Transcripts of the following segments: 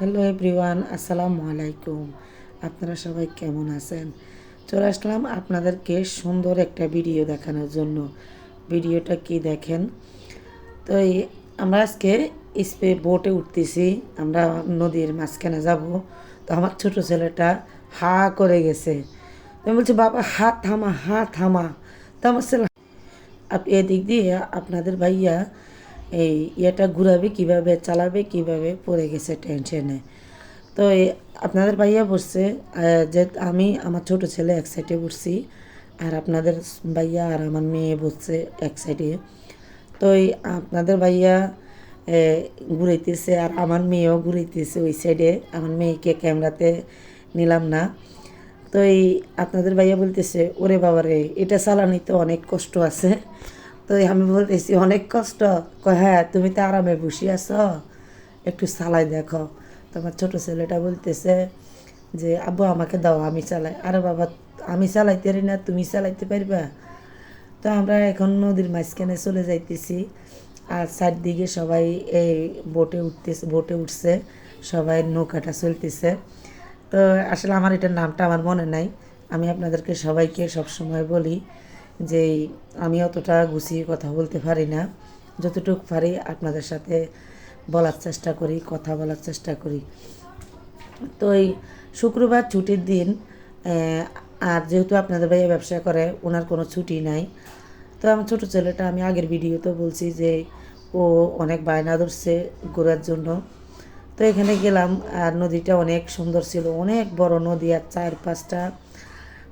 Hello everyone, আসসালামু আলাইকুম। আপনারা সবাই কেমন আছেন? চলে আসলাম আপনাদেরকে সুন্দর একটা ভিডিও দেখানোর জন্য। ভিডিওটা কি দেখেন? তো এই আমরা আজকে স্পে বোটে উঠতেছি, আমরা নদীর মাঝখানে যাব। তো আমার ছোট ছেলেটা হা করে গেছে। আমি বলছি, বাবা, হা থামা হা থামা। তো আমার ছেলে এদিক দিয়ে আপনাদের ভাইয়া এই ইয়েটা ঘুরাবে, কীভাবে চালাবে, কীভাবে পড়ে গেছে টেনশনে তো আপনাদের ভাইয়া বসছে যে আমি, আমার ছোট ছেলে এক সাইডে বসছি, আর আপনাদের ভাইয়া আর আমার মেয়ে বসছে এক সাইডে তো এই আপনাদের ভাইয়া ঘুরাইতেছে, আর আমার মেয়েও ঘুরাইতেছে ওই সাইডে আমার মেয়েকে ক্যামেরাতে নিলাম না। তো এই আপনাদের ভাইয়া বলতেছে, ওরে বাবারে, এটা চালানিতে অনেক কষ্ট আছে। তো আমি বলতেছি, অনেক কষ্ট। কয় হ্যাঁ তুমি তো আরামে বসে আছো, একটু চালাই দেখো। তো আমার ছোটো ছেলেটা বলতেছে যে, আব্বু, আমাকে দাও, আমি চালাই। আরে বাবা, আমি চালাইতে পারি না, তুমি চালাইতে পারবা? তো আমরা এখন নদীর মাঝখানে চলে যাইতেছি আর চারদিকে সবাই এই বোটে উঠতেছে, বোটে উঠছে, সবাই নৌকাটা চলতেছে। তো আসলে আমার এটার নামটা আমার মনে নাই। আমি আপনাদেরকে সবাইকে সবসময় বলি যে আমি অতটা গুছিয়ে কথা বলতে পারি না। যতটুকু পারি আপনাদের সাথে বলার চেষ্টা করি, কথা বলার চেষ্টা করি। তো এই শুক্রবার ছুটির দিন আর যেহেতু আপনাদের ভাইয়া ব্যবসা করে, ওনার কোনো ছুটি নাই। তো আমার ছোটো ছেলেটা, আমি আগের ভিডিওতে বলছি যে ও অনেক বায়না ধরছে ঘোরার জন্য। তো এখানে গেলাম, আর নদীটা অনেক সুন্দর ছিল, অনেক বড় নদী, আর চার পাঁচটা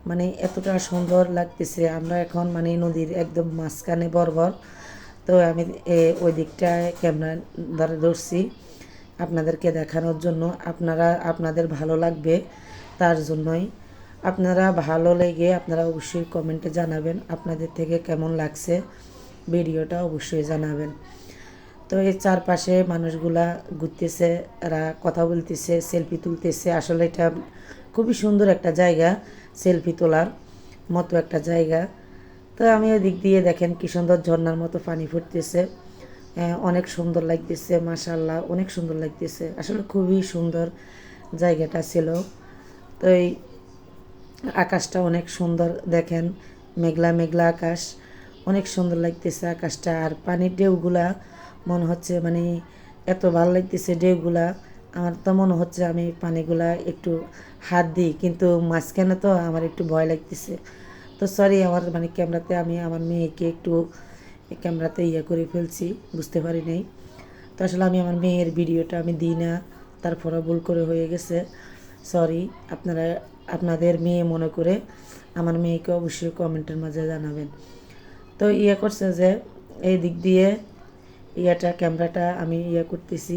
মানে এতটা সুন্দর লাগতেছে। আমরা এখন মানে নদীর একদম মাঝখানে বরবর। তো আমি ওই দিকটায় ক্যামেরা ধরে ধরছি আপনাদেরকে দেখানোর জন্য। আপনারা, আপনাদের ভালো লাগবে তার জন্যই। আপনারা ভালো লেগে আপনারা অবশ্যই কমেন্টে জানাবেন আপনাদের থেকে কেমন লাগছে। ভিডিওটা অবশ্যই জানাবেন। তো এই চারপাশে মানুষগুলা ঘুরতেছে, এরা কথা বলতেছে, সেলফি তুলতেছে। আসলে এটা খুবই সুন্দর একটা জায়গা সেলফি তোলার মতো একটা জায়গা। তো আমি ওই দিক দিয়ে দেখেন কি সুন্দর ঝর্নার মতো পানি ফুটতেছে। অনেক সুন্দর লাগতেছে মাশাল্লাহ অনেক সুন্দর লাগতেছে। আসলে খুবই সুন্দর জায়গাটা ছিল। তো এই আকাশটা অনেক সুন্দর দেখেন, মেঘলা মেঘলা আকাশ, অনেক সুন্দর লাগতেছে আকাশটা। আর পানির ঢেউগুলা মনে হচ্ছে মানে এত ভালো লাগতেছে ঢেউগুলা। আমার তো মনে হচ্ছে আমি পানিগুলা একটু হাত দিই, কিন্তু মাঝখানে তো আমার একটু ভয় লাগতেছে। তো সরি আমার মানে ক্যামেরাতে আমি আমার মেয়েকে একটু ক্যামেরাতে ইয়ে করে ফেলছি, বুঝতে পারি নাই। তো আসলে আমি আমার মেয়ের ভিডিওটা আমি দিই না তারপরে ভুল করে হয়ে গেছে। সরি আপনারা, আপনাদের মেয়ে মনে করে আমার মেয়েকে অবশ্যই কমেন্টের মাঝে জানাবেন। তো ইয়ে করছে যে, এই দিক দিয়ে ইয়েটা, ক্যামেরাটা আমি ইয়ে করতেছি।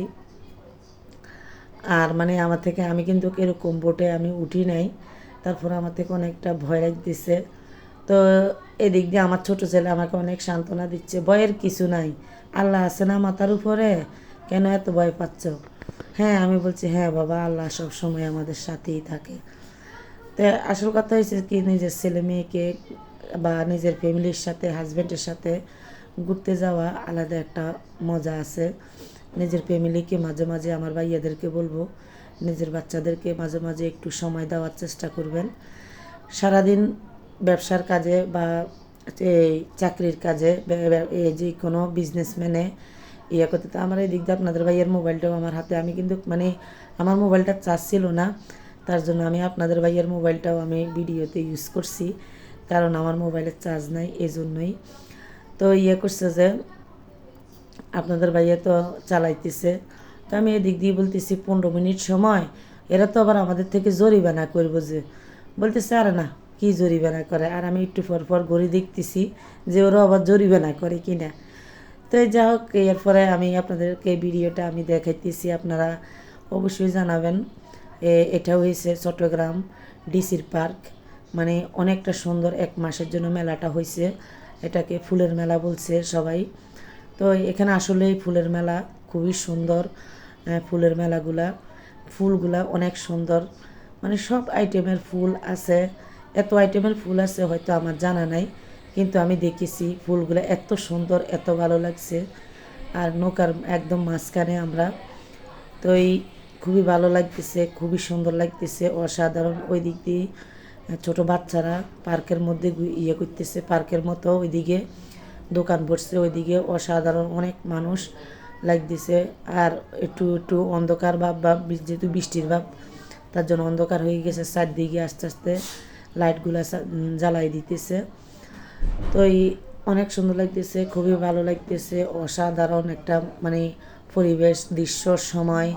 আর মানে আমার থেকে আমি কিন্তু এরকম বোটে আমি উঠি নাই। তারপর আমার থেকে অনেকটা ভয় লাগতেছে। তো এদিক দিয়ে আমার ছোট ছেলে আমাকে অনেক সান্ত্বনা দিচ্ছে, ভয়ের কিছু নাই। আল্লাহ আছে না মাথার উপরে? কেন এত ভয় পাচ্ছ? হ্যাঁ আমি বলছি হ্যাঁ বাবা, আল্লাহ সব সময় আমাদের সাথেই থাকে। তো আসল কথা হয়েছে কি, নিজের ছেলে মেয়েকে বা নিজের ফ্যামিলির সাথে হাজব্যান্ডের সাথে ঘুরতে যাওয়া আলাদা একটা মজা আছে। নিজের ফ্যামিলিকে মাঝে মাঝে আমার ভাইয়াদেরকে বলব, নিজের বাচ্চাদেরকে মাঝে মাঝে একটু সময় দেওয়ার চেষ্টা করবেন। সারাদিন ব্যবসার কাজে বা এই চাকরির কাজে এই যে কোনো বিজনেসম্যানে ইয়ে করতে, তো আমার এই দিক দিয়ে আপনাদের ভাইয়ের মোবাইলটাও আমার হাতে। আমি কিন্তু মানে আমার মোবাইলটা চার্জ ছিল না, তার জন্য আমি আপনাদের ভাইয়ের মোবাইলটাও আমি ভিডিওতে ইউজ করছি, কারণ আমার মোবাইলের চার্জ নাই এই জন্যই তো ইয়ে করছে যে আপনাদের ভাইয়া তো চালাইতেছে। তো আমি এদিক দিয়ে বলতেছি, পনেরো মিনিট সময়, এরা তো আবার আমাদের থেকে জরিমানা করব যে। বলতেছে, আরে না, কি জরিমানা করে? আর আমি একটু পর পর ঘড়ি দেখতেছি যে ওরা আবার জরিমানা করে কি না তো যা হোক, এরপরে আমি আপনাদেরকে ভিডিওটা আমি দেখাইতেছি, আপনারা অবশ্যই জানাবেন। এটা হয়েছে চট্টগ্রাম ডিসির পার্ক। মানে অনেকটা সুন্দর এক মাসের জন্য মেলাটা হয়েছে এটাকে ফুলের মেলা বলছে সবাই। তো এখানে আসলেই ফুলের মেলা খুবই সুন্দর ফুলের মেলাগুলা, ফুলগুলা অনেক সুন্দর। মানে সব আইটেমের ফুল আছে, এত আইটেমের ফুল আছে হয়তো আমার জানা নাই, কিন্তু আমি দেখেছি ফুলগুলো এত সুন্দর, এত ভালো লাগছে। আর নৌকার একদম মাঝখানে আমরা, তো এই খুবই ভালো লাগতেছে, খুবই সুন্দর লাগতেছে, অসাধারণ। ওই দিক দিয়ে ছোটো বাচ্চারা পার্কের মধ্যে ইয়ে করতেছে, পার্কের মতো ওইদিকে। দোকান বসছে, ওইদিকে অসাধারণ অনেক মানুষ লাগতেছে আর একটু একটু অন্ধকার ভাব বা যেহেতু বৃষ্টির ভাব, তার জন্য অন্ধকার হয়ে গেছে, চারদিকে আস্তে আস্তে লাইটগুলো জ্বালাই দিতেছে। তো এই অনেক সুন্দর লাগতেছে, খুবই ভালো লাগতেছে, অসাধারণ একটা মানে পরিবেশ, দৃশ্য, সময়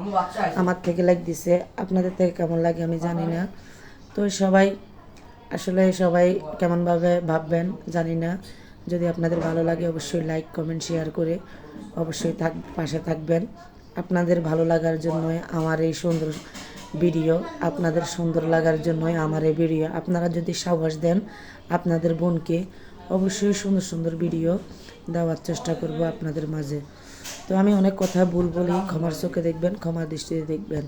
আমার থেকে লাগতেছে আপনাদের থেকে কেমন লাগে আমি জানি না। তো সবাই, আসলে সবাই কেমনভাবে ভাববেন জানি না। যদি আপনাদের ভালো লাগে, অবশ্যই লাইক কমেন্ট শেয়ার করে অবশ্যই থাক, পাশে থাকবেন। আপনাদের ভালো লাগার জন্যই আমার এই সুন্দর ভিডিও আপনাদের সুন্দর লাগার জন্যই আমার এই ভিডিও আপনারা যদি সাহস দেন আপনাদের বোনকে অবশ্যই সুন্দর সুন্দর ভিডিও দেওয়ার চেষ্টা করব আপনাদের মাঝে। তো আমি অনেক কথা ভুল বলি, ক্ষমার চোখে দেখবেন, ক্ষমার দৃষ্টিতে দেখবেন।